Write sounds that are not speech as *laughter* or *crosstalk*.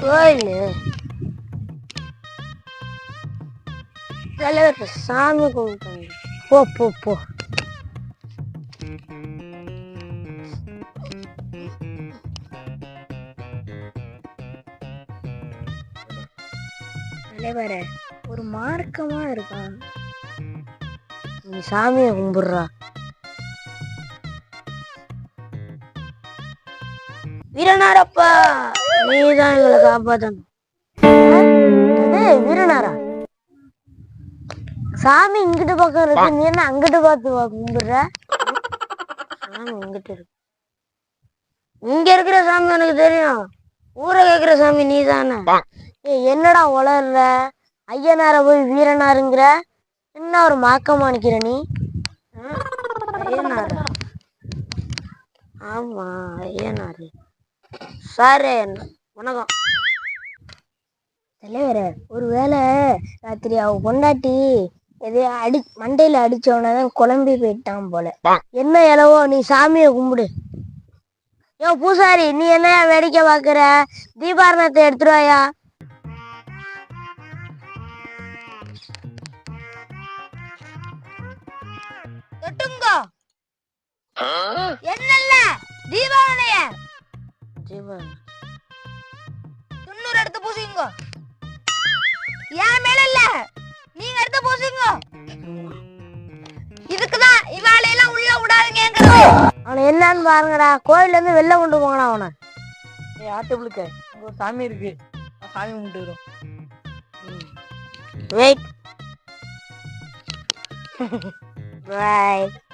கோயில் தலைவர் சாமி கும்பிட்டாங்க போ போ போ. தலைவர ஒரு மார்க்கமா இருக்கான் நீ சாமியை கும்பிடுறா. வீரனாரப்பா! நீதான் எங்களை காப்பாத்தணும். ஏய், வீரனாரா? சாமி இங்கிட்டு பக்கம் இருக்கு நீ என்ன அங்கிட்டு பார்த்து கும்பிடுற? சாமி இங்கிட்டு இருக்கு. இங்க இருக்கிற சாமி எனக்கு தெரியும். ஊரை கேக்குற சாமி நீ தானே என்னடா உளர்ற? ஐயனார போய் வீரனாருங்கிற? என்ன ஒரு மாக்கமா நிக்கிற நீ? ஐயனாரா? ஆமா ஐயனாரு. சாரு வணக்கம். தலைவரே ஒருவேளை ராத்திரி அவ பொண்டாட்டி எதையோ அடி மண்டையில அடிச்சவன தான் குழம்பி போயிட்டான் போல. என்ன இலவோ நீ சாமியை கும்பிடு. யோ பூசாரி நீ என்னையா வேடிக்கை பாக்குற தீபாரணத்தை எடுத்துருவாயா தொட்டுங்கோ. என்னல்ல? தீபாவளிய. தீபாவளி. பூசிங்க. ஏன் மேல இல்ல நீங்க எடுத்து பூசிங்க. இதுக்குதான் இவாளையெல்லாம் உள்ள விடாதுங்கிறது அவனை என்னன்னு பாருங்கடா. கோயில்ல இருந்து வெளில கொண்டு போங்கடா அவனை. ஏய் ஆட்டபிளுக்கு அங்க ஒரு சாமி இருக்கு. சாமி கும்பிட்டுக்கிறோம் வெயிட் பாய் *laughs*